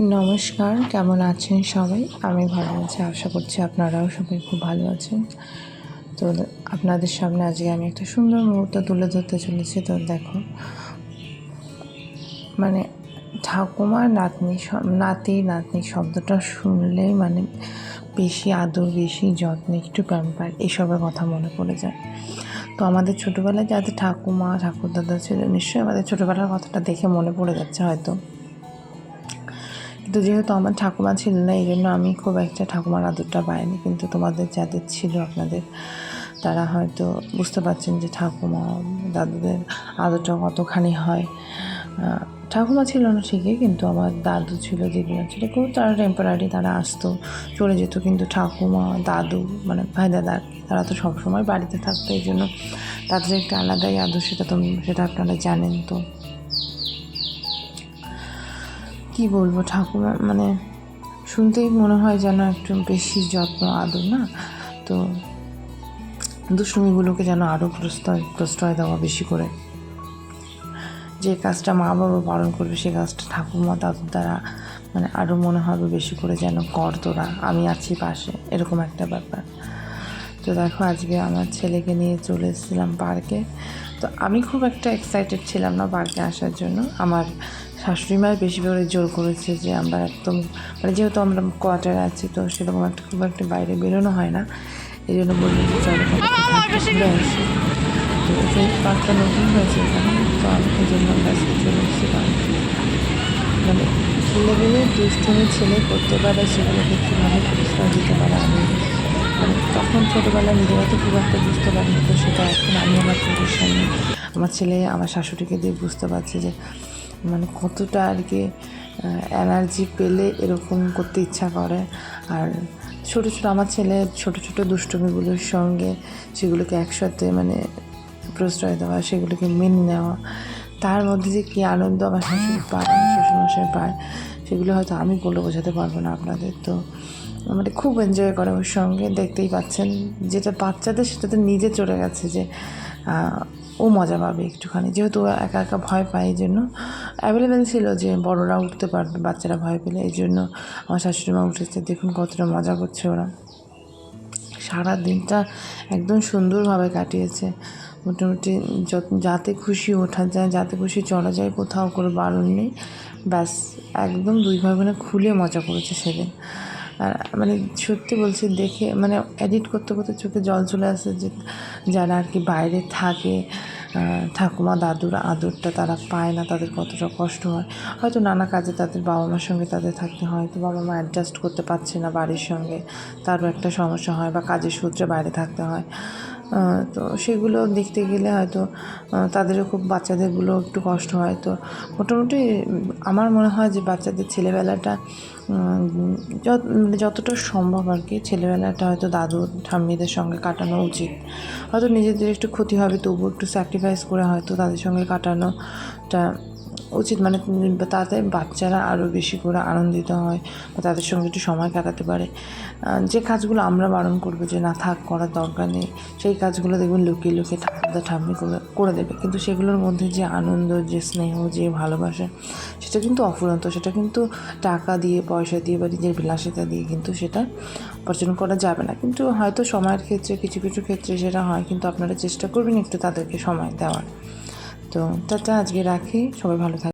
নমস্কার, কেমন আছেন সবাই? আমি ভালো আছি, আশা করছি আপনারাও সবাই খুব ভালো আছেন। তো আপনাদের সামনে আজকে আমি একটা সুন্দর মুহূর্ত তুলে ধরতে চলেছি। তো দেখো মানে ঠাকুমার নাতনি নাতি, নাতনি শব্দটা শুনলেই মানে বেশি আদর, বেশি যত্ন, একটু প্যাম্পার, এসবের কথা মনে পড়ে যায়। তো আমাদের ছোটোবেলায় যাদের ঠাকুমা, ঠাকুরদাদা ছিল, নিশ্চয়ই আমাদের ছোটোবেলার কথাটা দেখে মনে পড়ে যাচ্ছে হয়তো। কিন্তু যেহেতু আমার ঠাকুমা ছিল না এই জন্য আমি খুব একটা ঠাকুমার আদরটা পাইনি। কিন্তু তোমাদের যাদের ছিল আপনাদের, তারা হয়তো বুঝতে পারছেন যে ঠাকুমা, দাদুদের আদরটা কতখানি হয়। ঠাকুমা ছিল না ঠিকই, কিন্তু আমার দাদু ছিল, দিদিমা ছিল, খুব তারা টেম্পোরারি তারা আসতো, চলে যেত। কিন্তু ঠাকুমা, দাদু মানে ভাই দাদা তারা তো সবসময় বাড়িতে থাকতো এই জন্য তাদের একটা আলাদাই আদর সেটা তো সেটা আপনারা জানেন তো। কি বলব ঠাকুমা? মানে শুনতেই মনে হয় যেন একটু বেশি যত্ন, আদর, না? তো দুষ্টুমিগুলোকে যেন আরও প্রশ্রয় প্রশ্রয় দেওয়া বেশি করে। যে কাজটা মা বাবা পালন করবে সেই কাজটা ঠাকুমা দাদুর দ্বারা মানে আরও মনে হবে বেশি করে যেন কর তোরা, আমি আছি পাশে, এরকম একটা ব্যাপার। তো দেখো, আজকে আমার ছেলেকে নিয়ে চলে এসেছিলাম পার্কে। তো আমি খুব একটা এক্সাইটেড ছিলাম না পার্কে আসার জন্য। আমার শাশুড়ি মায়ের বেশি করে জোর করেছে যে আমরা একদম মানে যেহেতু আমরা কোয়ার্টারে আছি তো সেরকম একটা খুব একটা বাইরে বেরোনো হয় না। এই জন্য বলল যে চলো ঘুরে আসি তো সেই পার্কটা নতুন হয়েছে এখানে তো আমি এই জন্য আজকে চলে এসেছিলাম মানে ছেলেগুলো দুষ্টুমি ছেলে করতে পারে সেগুলোকে কীভাবে পরিষ্কার দিতে পারে আমি মানে তখন ছোটোবেলায় নিজেরা তো খুব একটা বুঝতে পারিনি তো সেটা এখন আমি আমার চোখের সামনে আমার ছেলে আমার শাশুড়িকে দিয়ে বুঝতে পারছি যে মানে কতটা আর কি এনার্জি পেলে এরকম করতে ইচ্ছা করে। আর ছোটো ছোটো আমার ছেলে ছোটো ছোটো দুষ্টমিগুলোর সঙ্গে সেগুলোকে একসাথে মানে প্রশ্রয় দেওয়া, সেগুলোকে মেনে নেওয়া তার মধ্যে যে কী আনন্দ আমার শাশুড়ি পায় শ্বশুরমশাই পায়, সেগুলো হয়তো আমি বলে বোঝাতে পারব না আপনাদের। তো মানে খুব এনজয় করে ওর সঙ্গে, দেখতেই পাচ্ছেন যেটা বাচ্চাদের, সেটা তো নিজে চলে গেছে যে ও মজা পাবে একটুখানি। যেহেতু একা একা ভয় পায়, এই জন্য অ্যাভেলেবেল ছিল যে বড়রা উঠতে পারবে, বাচ্চারা ভয় পেলে, এই জন্য আমার শাশুড়ি মা উঠেছে। দেখুন কতটা মজা করছে ওরা। সারা দিনটা একদম সুন্দরভাবে কাটিয়েছে। মোটামুটি যত- যাতে খুশি ওঠা যায়, যাতে খুশি চলা যায়, কোথাও করে বারণ নেই। ব্যাস, একদম দুই ভাই বোনে খুলে মজা করেছে সেদিন। আর মানে সত্যি বলছি, দেখে মানে এডিট করতে করতে চোখে জল চলে আসে যে, যারা আর কি বাইরে থাকে ঠাকুমা দাদুর আদরটা তারা পায় না, তাদের কতটা কষ্ট হয়। হয়তো নানা কাজে তাদের বাবা মার সঙ্গে তাদের থাকতে হয়, তো বাবা মা অ্যাডজাস্ট করতে পারছে না বাড়ির সঙ্গে, তারও একটা সমস্যা হয় বা কাজের সূত্রে বাইরে থাকতে হয়। তো সেগুলো দেখতে গেলে হয়তো তাদেরও খুব বাচ্চাদেরগুলো একটু কষ্ট হয়। তো মোটামুটি আমার মনে হয় যে বাচ্চাদের ছেলেবেলাটা মানে যতটা সম্ভব আর কি, ছেলেবেলাটা হয়তো দাদু, ঠাম্মিদের সঙ্গে কাটানো উচিত। হয়তো নিজেদের একটু ক্ষতি হবে, তবুও একটু স্যাক্রিফাইস করে হয়তো তাদের সঙ্গে কাটানোটা উচিত মানে তাতে বাচ্চারা আরও বেশি করে আনন্দিত হয় বা তাদের সঙ্গে একটু সময় কাটাতে পারে। যে কাজগুলো আমরা বারণ করব যে, না থাক, করার দরকার নেই। সেই কাজগুলো দেখবেন লুকিয়ে লুকিয়ে ঠাকুরদা ঠাম্মি করে করে দেবে। কিন্তু সেগুলোর মধ্যে যে আনন্দ, যে স্নেহ, যে ভালোবাসা, সেটা কিন্তু অফুরন্ত। সেটা কিন্তু টাকা দিয়ে, পয়সা দিয়ে বা নিজের বিলাসিতা দিয়ে কিন্তু সেটা উপার্জন করা যাবে না। কিন্তু হয়তো সময়ের ক্ষেত্রে, কিছু কিছু ক্ষেত্রে সেটা হয়। কিন্তু আপনারা চেষ্টা করবেন একটু তাদেরকে সময় দেওয়ার। তো টাটা আজকে রাখি সবাই ভালো থাকবেন।